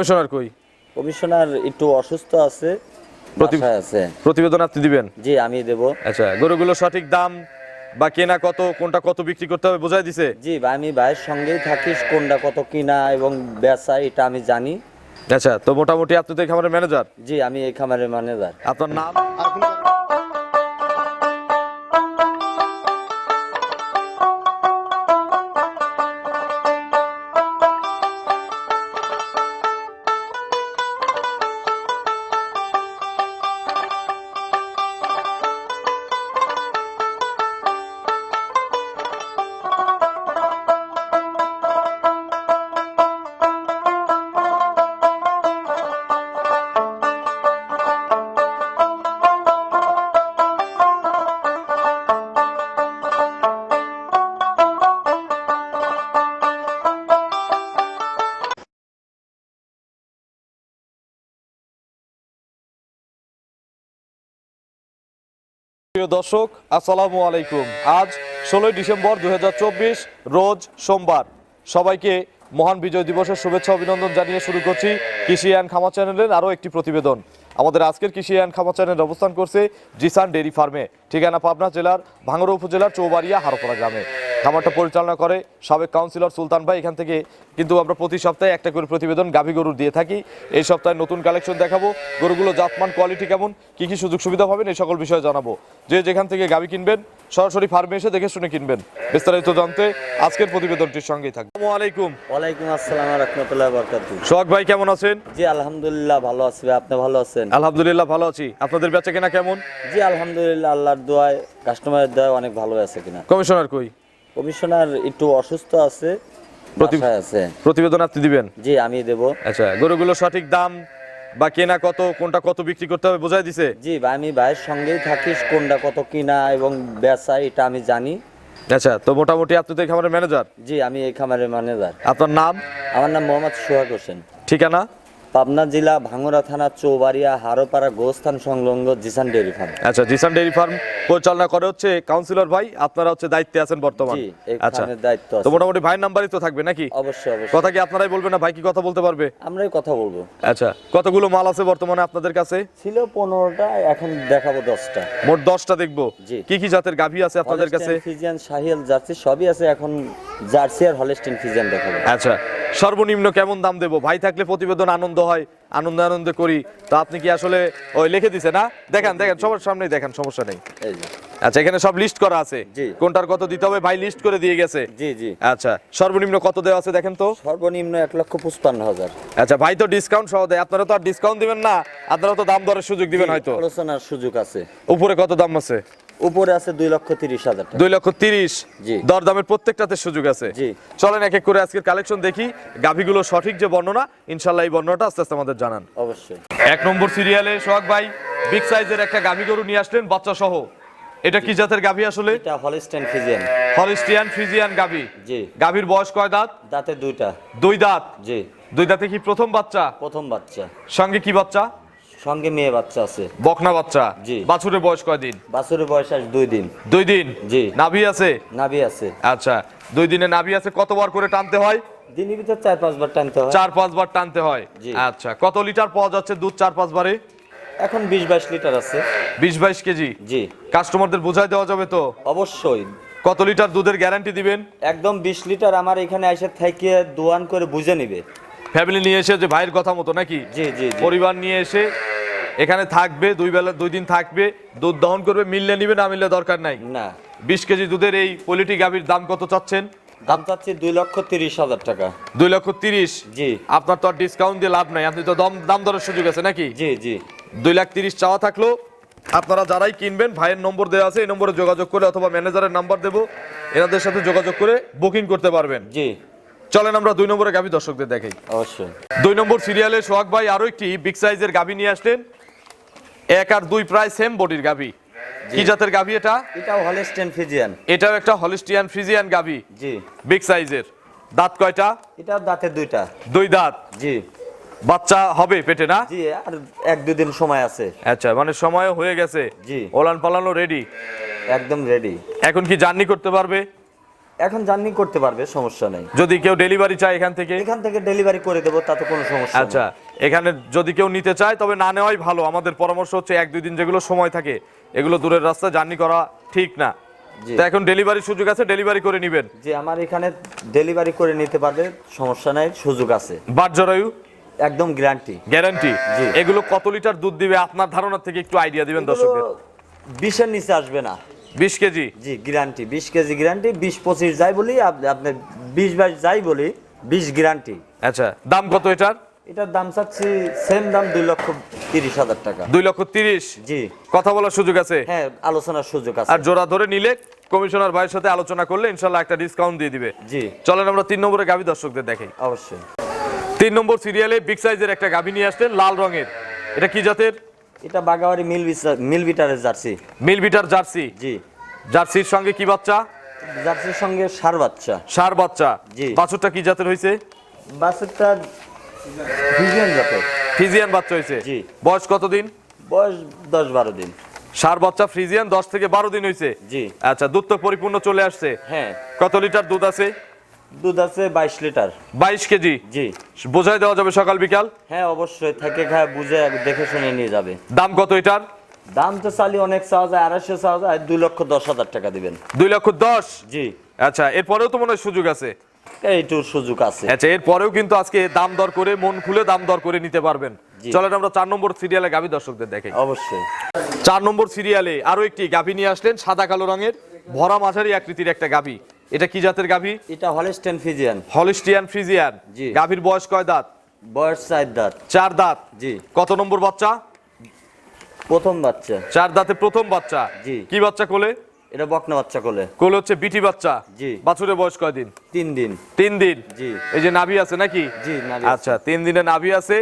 Commissioner কই? Commissioner একটু অসুস্থ আছে আছে। প্রতিবেদন আপনি দিবেন? জি আমি দেব। আচ্ছা গরুগুলো সঠিক দাম বা কেনা কত কোনটা কত বিক্রি করতে হবে বোঝাই দিছে? জি ভাই, আমি ভাইয়ের সঙ্গেই থাকি কোনটা কত কিনা এবং বেচা এটা আমি জানি। আচ্ছা তো মোটামুটি আপনি তো এই খামারের ম্যানেজার জি আমি এই খামারের ম্যানেজার আপনার নাম? দর্শক, আসসালামু আলাইকুম। আজ ষোলোই ডিসেম্বর দু হাজার চব্বিশ, রোজ সোমবার। সবাইকে মহান বিজয় দিবসের শুভেচ্ছা, অভিনন্দন জানিয়ে শুরু করছি কৃষি অ্যান্ড খামা চ্যানেলের আরও একটি প্রতিবেদন। আমাদের আজকের কৃষি অ্যান্ড খামা চ্যানেল অবস্থান করছে জিসান ডেরি ফার্মে, ঠিকানা পাবনা জেলার ভাঙড়া উপজেলার চৌবাড়িয়া হারপড়া গ্রামে। খামারটা পরিচালনা করে সাবেক কাউন্সিলর সুলতান ভাই। এখান থেকে কিন্তু আমরা প্রতি সপ্তাহে একটা করে প্রতিবেদন গাভী গরুর দিয়ে থাকি। এই সপ্তাহে নতুন কালেকশন দেখাবো। গরুগুলো জাতমান কোয়ালিটি কেমন কি কি সুযোগ সুবিধা পাবেন এই সকল বিষয়ে জানাব। যে যেখান থেকে গাভী কিনবেন সরাসরি ফার্মে এসে দেখে শুনে কিনবেন। বিস্তারিত জানতে আজকের প্রতিবেদনটির সঙ্গেই থাকবে আসসালামু আলাইকুম। ওয়ালাইকুম আসসালাম রহমতুল্লাহ বরকাত সোহাগ ভাই কেমন আছেন? জি আলহামদুলিল্লাহ ভালো আছি আপনি ভালো আছেন? আলহামদুলিল্লাহ ভালো আছি। আপনাদের বেচা কেনা কেমন? জি আলহামদুলিল্লাহ আল্লাহর দোয়ায় কাস্টমারের দোয়ায় অনেক ভালো আছে কিনা। কমিশনার কই? কমিশনার একটু অসুস্থ আছে বাসায় আছে। প্রতিবেদন আপনি দিবেন? জি আমি দেব। আচ্ছা গরুগুলো সঠিক দাম বা কেনা কত কোনটা কত বিক্রি করতে হবে বোঝাই দিছে? জি ভাই, আমি ভাইয়ের সঙ্গেই থাকি কোনটা কত কিনা এবং বেচা এটা আমি জানি। আচ্ছা তো মোটামুটি আপনি তো এই খামারের ম্যানেজার জি আমি এই খামারের ম্যানেজার আপনার নাম? আমার নাম মোহাম্মদ সোহাগ হোসেন। ঠিকানা? পাবনা জেলা ভাঙ্গুরা থানা চৌবাড়িয়া হারোপাড়া গোস্থান সংলগ্ন জিসান ডেয়ারি ফার্ম। আচ্ছা জিসান ডেইরি ফার্ম পরিচালনা করে হচ্ছে কাউন্সিলর ভাই আপনারা হচ্ছে দায়িত্বে আছেন বর্তমান। জি আচ্ছা দায়িত্ব তো মোটামুটি ভাইয়ের নাম্বারই তো থাকবে নাকি? অবশ্যই অবশ্যই। কথা কি আপনারাই বলবেন না? ভাই কি কথা বলতে পারবে? আমরাই কথা বলব। আচ্ছা কতগুলো মাল আছে বর্তমানে আপনাদের কাছে? ছিল পনেরোটা এখন দেখাবো দশটা। মোট দশটা দেখব। জি। কি কি জাতের গাভী আছে আপনাদের কাছে? ফিজিয়ান শাহিয়াল জার্সি সবই আছে এখন জার্সি আর হলেস্টিন ফিজিয়ান দেখাবো। আচ্ছা সর্বনিম্ন কেমন দাম দেবো? ভাই থাকলে প্রতিবেদন আনন্দ হয় আনন্দ আনন্দ করি। তো আপনি কি আসলে ওই লিখে দিছে না? দেখেন দেখেন সবার সামনেই দেখেন সমস্যা নেই। আচ্ছা এখানে সব লিস্ট করা আছে। কোনটার কত দিতে হবে? ভাই লিস্ট করে দিয়ে গেছে। জি জি। আচ্ছা সর্বনিম্ন কত দেওয়া আছে দেখেন তো? সর্বনিম্ন এক লক্ষ পঁচপান্ন হাজার। আচ্ছা ভাই তো ডিসকাউন্ট সহ দেয়। আপনারা তো আর ডিসকাউন্ট দিবেন না। আপনারা তো দাম দরের সুযোগ দিবেন হয়তো। আলোচনার সুযোগ আছে। উপরে কত দাম আছে? উপরে আছে দুই লক্ষ তিরিশ হাজার দুই লক্ষ তিরিশ? জি। দর প্রত্যেকটাতে সুযোগ আছে। জি। চলেন এক এক করে আজকের কালেকশন দেখি। গাভীগুলো সঠিক যে বর্ণনা ইনশাল্লাহ এই বর্ণনাটা আস্তে আস্তে আমাদের জানান। অবশ্যই। এক নম্বর সিরিয়ালে সোহাগ ভাই বিগ সাইজের একটা গাভী গরু নিয়ে আসলেন বাচ্চা সহ এটা কি জাতের গাভী আসলে? এটা হলেস্টাইন ফিজিয়ান হলিস্টিয়ান ফ্রিজিয়ান গাভী। জি। গাভীর বয়স কয় দাঁত? দাঁতে দুইটা। দুই দাঁত? জি। দুই দাঁতে কি প্রথম বাচ্চা? প্রথম বাচ্চা। সঙ্গে কি বাচ্চা? সঙ্গে মেয়ে বাচ্চা আছে। বকনা বাচ্চা? জি। বাছুরের বয়স কয় দিন বাছুরের বয়স আজ দুই দিন। দুই দিন? জি। নাভি আছে? নাভি আছে। আচ্ছা দুই দিনে নাভি আছে কতবার করে টানতে হয়? দিনের ভিতর চার পাঁচবার টানতে হয়। চার পাঁচবার টানতে হয়? আচ্ছা কত লিটার পাওয়া যাচ্ছে দুধ চার পাঁচবারে? এখন বিশ বাইশ লিটার আছে। বিশ বাইশ কেজি? জি। কাস্টমারদের বোঝাই দেওয়া যাবে তো? অবশ্যই। কত লিটার দুধের গ্যারান্টি দিবেন? একদম বিশ লিটার আমার এখানে এসে থেকে দোয়ান করে বুঝে নিবে। ফ্যামিলি নিয়ে এসে যে ভাইয়ের কথা মতো নাকি? জি জি। পরিবার নিয়ে এসে এখানে থাকবে দুই বেলা দুই দিন থাকবে দুধ দহন করবে মিললে নিবে না মিললে দরকার নাই। না। বিশ কেজি দুধের এই পোলিটি গাভীর দাম কত চাচ্ছেন? দাম চাচ্ছি দুই লক্ষ তিরিশ হাজার টাকা। দুই লক্ষ তিরিশ? জি। আপনার তো আর ডিসকাউন্ট দিয়ে লাভ নাই আপনি তো দম দাম দরের সুযোগ আছে নাকি? জি জি। দুই লাখ তিরিশ চাওয়া থাকল আপনারা যারাই কিনবেন ভাইয়ের নম্বর দেওয়া আছে এই নম্বরে যোগাযোগ করে অথবা ম্যানেজারের নাম্বার দেবো এনাদের সাথে যোগাযোগ করে বুকিং করতে পারবেন। জি। চলেন আমরা দুই নম্বরে গাভী দর্শকদের দেখাই। অবশ্যই। দুই নম্বর সিরিয়ালে সোহাগ ভাই আরও একটি বিগ সাইজের গাভী নিয়ে আসলেন। এক আর দুই প্রায় সেম বডির গাভী। কি জাতের গাভী এটা? এটাও হলেস্টেন ফিজিয়ান এটাও একটা হলিস্টিয়ান ফ্রিজিয়ান গাভী। জি। বিগ সাইজের দাঁত কয়টা? এটা দাঁতে দুইটা। দুই দাঁত। জি। বাচ্চা হবে পেটে না? জি আর এক দুই দিন সময় আছে। আচ্ছা মানে সময় হয়ে গেছে। জি। ওলান পালানো রেডি একদম রেডি এখন কি জার্নি করতে পারবে? এখন জার্নি করতে পারবে সমস্যা নেই। যদি কেউ ডেলিভারি চায় এখান থেকে? এখান থেকে ডেলিভারি করে দেবো তাতে কোনো সমস্যা। আচ্ছা এখানে যদি কেউ নিতে চায় তবে না নেওয়াই ভালো। আমাদের পরামর্শ হচ্ছে এক দুই দিন যেগুলো সময় থাকে এগুলো দূরের রাস্তায় জার্নি করা ঠিক না। তো এখন ডেলিভারি সুযোগ আছে ডেলিভারি করে নেবেন। যে আমার এখানে ডেলিভারি করে নিতে পারবে সমস্যা নাই সুযোগ আছে। বাট জরায়ু? একদম গ্যারান্টি। গ্যারান্টি। এগুলো কত লিটার দুধ দিবে আপনার ধারণা থেকে একটু আইডিয়া দিবেন দর্শকদের। বিশের নিচে আসবে না। বিশ কেজি? জি গ্যারান্টি বিশ কেজি গ্যারান্টি বিশ পঁচিশ যাই বলি আপ- আপনি বিশ বাইশ যাই বলি বিশ গ্যারান্টি আচ্ছা দাম কত এটার? এটার দাম চাচ্ছি সেম দাম দুই লক্ষ তিরিশ হাজার টাকা। দুই লক্ষ তিরিশ? জি। কথা বলার সুযোগ আছে? হ্যাঁ আলোচনার সুযোগ আছে। আর জোড়া ধরে নিলে কমিশনার ভাইয়ের সাথে আলোচনা করলে ইনশাল্লাহ একটা ডিসকাউন্ট দিয়ে দিবে। জি। চলেন আমরা তিন নম্বরে গাভী দর্শকদের দেখাই। অবশ্যই। তিন নম্বর সিরিয়ালে বিগ সাইজের একটা গাভী নিয়ে আসলেন লাল রঙের। এটা কি জাতের? এটা বাগাবাড়ি মিল মিল বিটারের জার্সি। মিল বিটার জার্সি? জি। জার্সির সঙ্গে কি বাচ্চা? জার্সির সঙ্গে সার বাচ্চা। সার বাচ্চা। জি। বাছুরটা কি জাতের হয়েছে বাছুরটা ভিজিয়ান জাতের। ফ্রিজিয়ান বাচ্চা হয়েছে জি। বয়স কতদিন? বয়স দশ বারো দিন। সার বাচ্চা ফ্রিজিয়ান দশ থেকে বারো দিন হয়েছে জি। আচ্ছা দুধ তো পরিপূর্ণ চলে আসছে। হ্যাঁ। কত লিটার দুধ আছে? দুধ আছে বাইশ লিটার। বাইশ কেজি? জি। বোঝাই দেওয়া যাবে সকাল বিকাল? হ্যাঁ অবশ্যই। থেকে খায় বুঝে দেখে শুনে নিয়ে যাবে। দাম কত এটার? দাম তো চালি অনেক চাওয়া যায় আড়াইশো চাওয়া যায় দুই লক্ষ দশ হাজার টাকা দিবেন। দুই লক্ষ দশ? জি। আচ্ছা এরপরেও তো মনে হয় সুযোগ আছে? এইটুর সুযোগ আছে। আচ্ছা এরপরেও কিন্তু আজকে দাম দর করে মন খুলে দাম দর করে নিতে পারবেন। চলেন আমরা চার নম্বর সিরিয়ালে গাভী দর্শকদের দেখাই। অবশ্যই। চার নম্বর সিরিয়ালে আরও একটি গাভী নিয়ে আসলেন সাদা কালো রঙের ভরা মাঝারি আকৃতির একটা গাভী। এটা কি জাতের গাভী? এটা হলেস্টেন ফিজিয়ান। হলিস্টিয়ান ফ্রিজিয়ান জি। গাভীর বয়স কয় দাঁত? বয়স চার দাঁত। চার দাঁত। জি। কত নম্বর বাচ্চা? প্রথম বাচ্চা। চার দাঁতে প্রথম বাচ্চা। জি। কি বাচ্চা কোলে? এটা বকনা বাচ্চা কোলে। কোলে হচ্ছে বিটি বাচ্চা। জি। বাছুরের বয়স কয় দিন? তিন দিন। তিন দিন। জি। এই যে নাভি আছে নাকি? জি নাভি আচ্ছা তিন দিনে নাভি আছে।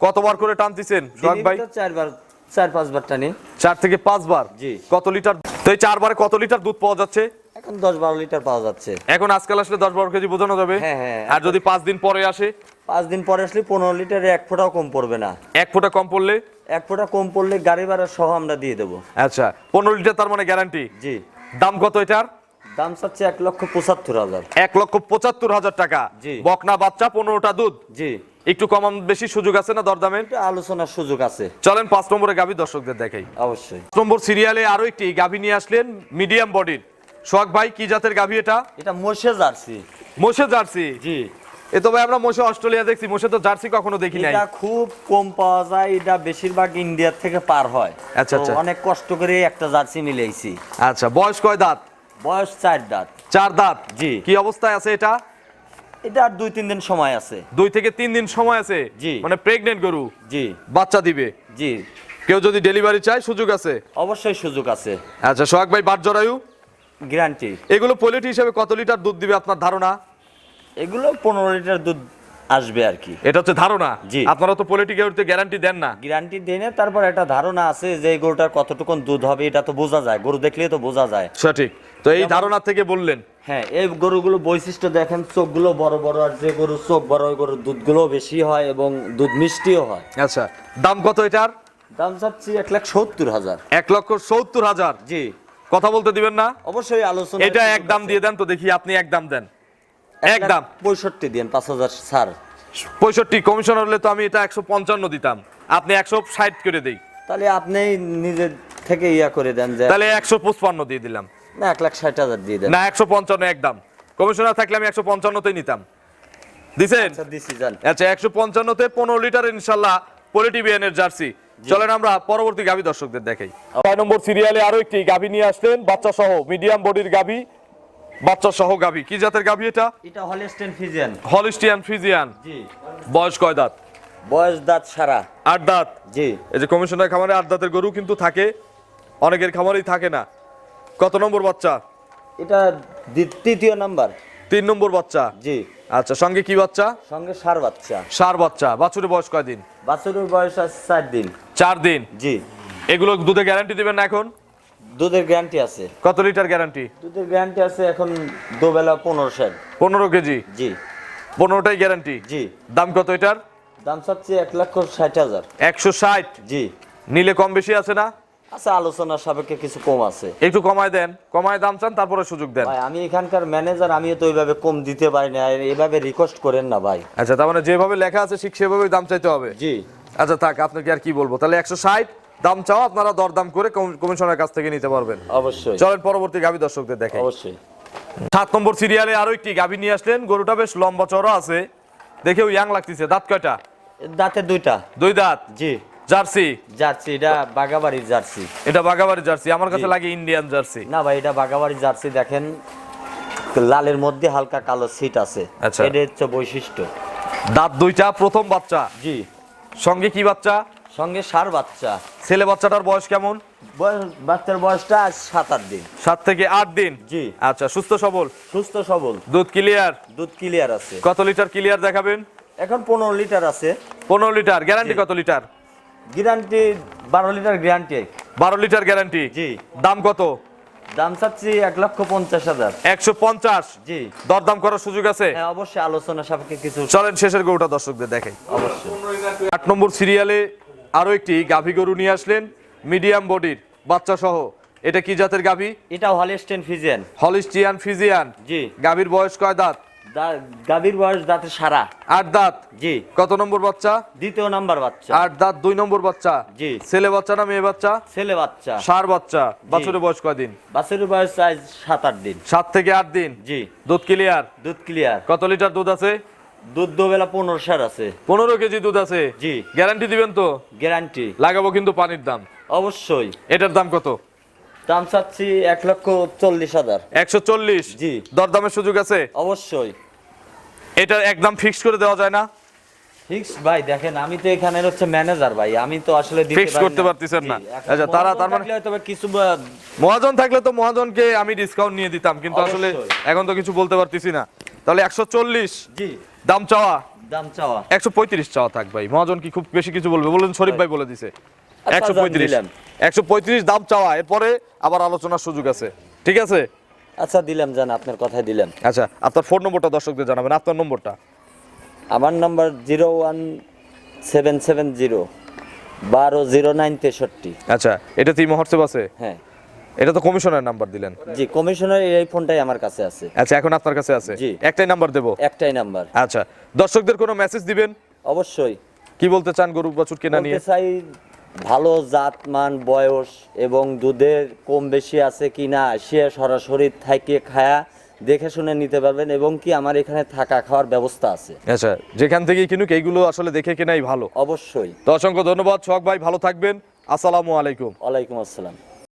কতবার করে টানতেছেন? সোহাগ ভাই? চারবার চার পাঁচবার টানি। চার থেকে পাঁচবার? জি। কত লিটার? তো এই চারবারে কত লিটার দুধ পাওয়া যাচ্ছে? এখন দশ বারো লিটার পাওয়া যাচ্ছে। এখন আজকাল আসলে দশ বারো কেজি বোঝানো যাবে। হ্যাঁ, হ্যাঁ। আর যদি পাঁচ দিন পরে আসে? পাঁচ দিন পরে আসলে পনেরো লিটারে এক ফোঁটাও কম পড়বে না। এক ফোঁটা কম পড়লে? এক ফোঁটা কম পড়লে গাড়ি ভাড়া সহ আমরা দিয়ে দেবো। আচ্ছা পনেরো লিটার তার মানে গ্যারান্টি জি। দাম কত এটার? দাম চাচ্ছে এক লক্ষ পঁচাত্তর হাজার। এক লক্ষ পঁচাত্তর হাজার টাকা। জি। বকনা বাচ্চা পনেরোটা দুধ? জি। একটু কম বেশি সুযোগ আছে না দরদামের? আলোচনার সুযোগ আছে। চলেন পাঁচ নম্বরে গাভী দর্শকদের দেখাই। অবশ্যই। পাঁচ নম্বর সিরিয়ালে আরও একটি গাভী নিয়ে আসলেন মিডিয়াম বডির সোহাগ ভাই কি জাতের গাভী এটা? এটা মোষে জার্সি। মোষে জার্সি? জি। এ তো ভাই আমরা মোষে অস্ট্রেলিয়া দেখছি মোষে তো জার্সি কখনো দেখি নাই। এটা খুব কম পাওয়া যায় এটা বেশিরভাগ ইন্ডিয়ার থেকে পার হয়। আচ্ছা, আচ্ছা। অনেক কষ্ট করে একটা জার্সি মিলেইছি। আচ্ছা বয়স কয় দাঁত? বয়স চার দাঁত। চার দাঁত? জি। কি অবস্থায় আছে এটা? এটা আর দুই তিন দিন সময় আছে। দুই থেকে তিন দিন সময় আছে? জি। মানে প্রেগনেন্ট গরু? জি। বাচ্চা দিবে? জি। কেউ যদি ডেলিভারি চায় সুযোগ আছে? অবশ্যই সুযোগ আছে। আচ্ছা সোহাগ ভাই বাট জরায়ু গ্যারান্টি। এগুলো পোলিটি হিসেবে কত লিটার দুধ দিবে আপনার ধারণা? এগুলো পনেরো লিটার দুধ আসবে আর কি। এটা হচ্ছে ধারণা? জি। আপনারা তো পোলিটি গরুতে গ্যারান্টি দেন না। গ্যারান্টি দেয় না তারপর একটা ধারণা আছে যে এই গরুটার কতটুকুন দুধ হবে এটা তো বোঝা যায় গরু দেখলে তো বোঝা যায়। সঠিক। তো এই ধারণা থেকে বললেন। হ্যাঁ এই গরুগুলো বৈশিষ্ট্য দেখেন চোখগুলো বড় বড় আর যে গরুর চোখ বড় ওই গরুর দুধগুলো বেশি হয় এবং দুধ মিষ্টিও হয়। আচ্ছা দাম কত এটার? দাম চাচ্ছি এক লাখ সত্তর হাজার। এক লক্ষ সত্তর হাজার। জি। কথা বলতে দিবেন না? অবশ্যই আলোচনা এটা এক দাম দিয়ে দেন তো দেখি আপনি এক দাম দেন। এক দাম। পঁয়ষট্টি দিন পাঁচ হাজার স্যার। পঁয়ষট্টি কমিশনার হলে তো আমি এটা একশো পঞ্চান্ন দিতাম। আপনি একশো ষাট করে দেই। তাহলে আপনি নিজের থেকে ইয়া করে দেন যে তাহলে একশো পঁচপান্ন দিয়ে দিলাম। না এক লাখ ষাট হাজার দিয়ে দেন। না একশো পঞ্চান্ন একদম কমিশনার থাকলে আমি একশো পঞ্চান্নতেই নিতাম। দিছেন? আচ্ছা আচ্ছা একশো পঞ্চান্নতে পনেরো লিটার ইনশাল্লাহ পলিটিভিয়ানের জার্সি। চলেন আমরা পরবর্তী গাভী দর্শকদের দেখাই। ছয় নম্বর সিরিয়ালে আরও একটি গাভী নিয়ে আসলেন বাচ্চা সহ মিডিয়াম বডির গাভী বাচ্চা সহ গাভী। কি জাতের গাভী এটা? এটা হলেস্টেন ফিজিয়ান হলিস্টিয়ান ফ্রিজিয়ান জি। বয়স কয় দাঁত? বয়স দাঁত সারা। আট দাঁত? জি। এই যে কমিশনার খামারে আট দাঁতের গরু কিন্তু থাকে অনেকের খামারেই থাকে না। কত নম্বর বাচ্চা? এটা তৃতীয় নাম্বার। তিন নম্বর বাচ্চা? জি। আচ্ছা সঙ্গে কি বাচ্চা? সঙ্গে সার বাচ্চা। সার বাচ্চা। বাছুরের বয়স কয় দিন? বাছুরের বয়স আছে চার দিন। চার দিন? জি। এগুলো দুধে গ্যারান্টি দিবেন না এখন? দুধের গ্যারান্টি আছে। কত লিটার গ্যারান্টি দুধের গ্যারান্টি আছে এখন দুবেলা পনেরো ষাট পনেরো কেজি? জি। পনেরোটাই গ্যারান্টি জি। দাম কত এটার? দাম চাচ্ছি এক লক্ষ ষাট হাজার। একশো ষাট? জি। নিলে কম বেশি আছে না? আচ্ছা আলোচনার সাপেক্ষে কিছু কম আছে। একটু কমায় দেন। কমায় দাম চান তারপরে সুযোগ দেন। ভাই আমি এখানকার ম্যানেজার আমিও তো এইভাবে কম দিতে পারি না। এইভাবে রিকোয়েস্ট করেন না ভাই। আচ্ছা তার মানে যেভাবে লেখা আছে ঠিক সেভাবেই দাম চাইতে হবে? জি। আচ্ছা থাক আপনাকে আর কি বলব? তাহলে একশো ষাট দাম চাও আপনারা দরদাম করে কমিশনের কাছ থেকে নিতে পারবেন। অবশ্যই। চলেন পরবর্তী গাভী দর্শকদের দেখে। অবশ্যই। সাত নম্বর সিরিয়ালে আরও একটি গাভী নিয়ে আসলেন গরুটা বেশ লম্বা চড়া আছে। দেখেও ইয়াং লাগতেছে। দাঁত কয়টা? দাঁতে দুইটা। দুই দাঁত? জি। জার্সি? জার্সি এটা বাগাবাড়ির জার্সি। এটা বাগাবাড়ি জার্সি। আমার কাছে লাগে ইন্ডিয়ান জার্সি। না ভাই এটা বাগাবাড়ি জার্সি দেখেন। লালের মধ্যে হালকা কালো সিট আছে। আচ্ছা। এটা হচ্ছে বৈশিষ্ট্য। দাঁত দুইটা প্রথম বাচ্চা। জি। সঙ্গে কি বাচ্চা? সঙ্গে সার বাচ্চা। ছেলে বাচ্চাটার বয়স কেমন? বাচ্চার বয়সটা আজ সাত আট দিন। সাত থেকে আট দিন? জি। আচ্ছা সুস্থ সবল? সুস্থ সবল। দুধ ক্লিয়ার দুধ ক্লিয়ার আছে। কত লিটার ক্লিয়ার দেখাবেন? এখন পনেরো লিটার আছে। পনেরো লিটার গ্যারান্টি কত লিটার? গ্যারান্টি বারো লিটার গ্যারান্টি বারো লিটার গ্যারান্টি জি। দাম কত? দাম চাচ্ছি এক লক্ষ পঞ্চাশ হাজার। একশো পঞ্চাশ? জি। দরদাম করার সুযোগ আছে? হ্যাঁ অবশ্যই আলোচনা সাপেক্ষে কিছু চলেন শেষের গরুটা দর্শকদের দেখাই। অবশ্যই। আট নম্বর সিরিয়ালে আরও একটি গাভী গরু নিয়ে আসলেন মিডিয়াম বডির বাচ্চা সহ। এটা কি জাতের গাভী? এটা হলিস্টেন ফিজিয়ান। Holstein Friesian. জি। গাভীর বয়স কয় দাঁত? গাভীর বয়স দাঁতে সারা। আট দাঁত? জি। কত নম্বর বাচ্চা? দ্বিতীয় নাম্বার বাচ্চা। আট দাঁত দুই নম্বর বাচ্চা? জি। ছেলে বাচ্চা না মেয়ে বাচ্চা? ছেলে বাচ্চা। সার বাচ্চা। বাছুরের বয়স কয়দিন বাছুরের বয়স আজ সাত আট দিন। সাত থেকে আট দিন? জি। দুধ ক্লিয়ার? দুধ ক্লিয়ার। কত লিটার দুধ আছে? দুধ দুবেলা পনেরো সার আছে। পনেরো কেজি দুধ আছে? জি। গ্যারান্টি দিবেন তো? গ্যারান্টি। লাগাবো কিন্তু পানির দাম। অবশ্যই। এটার দাম কত? দাম চাচ্ছি এক লক্ষ চল্লিশ হাজার। একশো চল্লিশ? জি। দরদামের সুযোগ আছে? অবশ্যই। এটা একদম ফিক্স করে দেওয়া যায় না? ফিক্স ভাই দেখেন আমি তো এখানে হচ্ছে ম্যানেজার ভাই আমি তো আসলে পারি করতে পারতেছেন না। আচ্ছা, তারা মহাজন তার মানে- থাকলে হয়তো কিছু মহাজন থাকলে তো মহাজনকে আমি ডিসকাউন্ট নিয়ে দিতাম কিন্তু আসলে এখন তো কিছু বলতে পারতেছি না। তাহলে একশো চল্লিশ? জি। দাম চাওয়া? দাম চাওয়া। একশো পঁয়ত্রিশ চাওয়া থাক ভাই মহাজন কি খুব বেশি কিছু বলবে? বললেন শরীফ ভাই বলে দিছে। একশো পঁয়ত্রিশ। একশো পঁয়ত্রিশ দাম চাওয়া। এরপরে আবার আলোচনার সুযোগ আছে। ঠিক আছে? আচ্ছা দিলাম জান আপনার কথাই দিলাম। আচ্ছা আপনার ফোন নম্বরটা দর্শকদের জানাবেন। আপনার নম্বরটা? আমার number zero one seven seven zero বারো জিরো নাইন তেষট্টি। আচ্ছা এটা তিন হোয়াটসঅ্যাপ আছে? হ্যাঁ। এটা তো কমিশনের নাম্বার দিলেন। জি কমিশনার এই ফোনটাই আমার কাছে আছে। আচ্ছা এখন আপনার কাছে আছে? জি। একটাই নাম্বার দেবো? একটাই নাম্বার। আচ্ছা দর্শকদের কোনো মেসেজ দিবেন? অবশ্যই। কি বলতে চান গরু বাছুর কেনা নিয়ে? চাই ভালো জাত মান বয়স এবং দুধের কম বেশি আছে কি না সে সরাসরি থাকে খায়া দেখে শুনে নিতে পারবেন এবং কি আমার এখানে থাকা খাওয়ার ব্যবস্থা আছে। আচ্ছা যেখান থেকে কিনুক এইগুলো আসলে দেখে কেনাই ভালো। অবশ্যই। তো অসংখ্য ধন্যবাদ সোহাগ ভাই ভালো থাকবেন। আসসালামু আলাইকুম। ওয়ালাইকুম আসসালাম।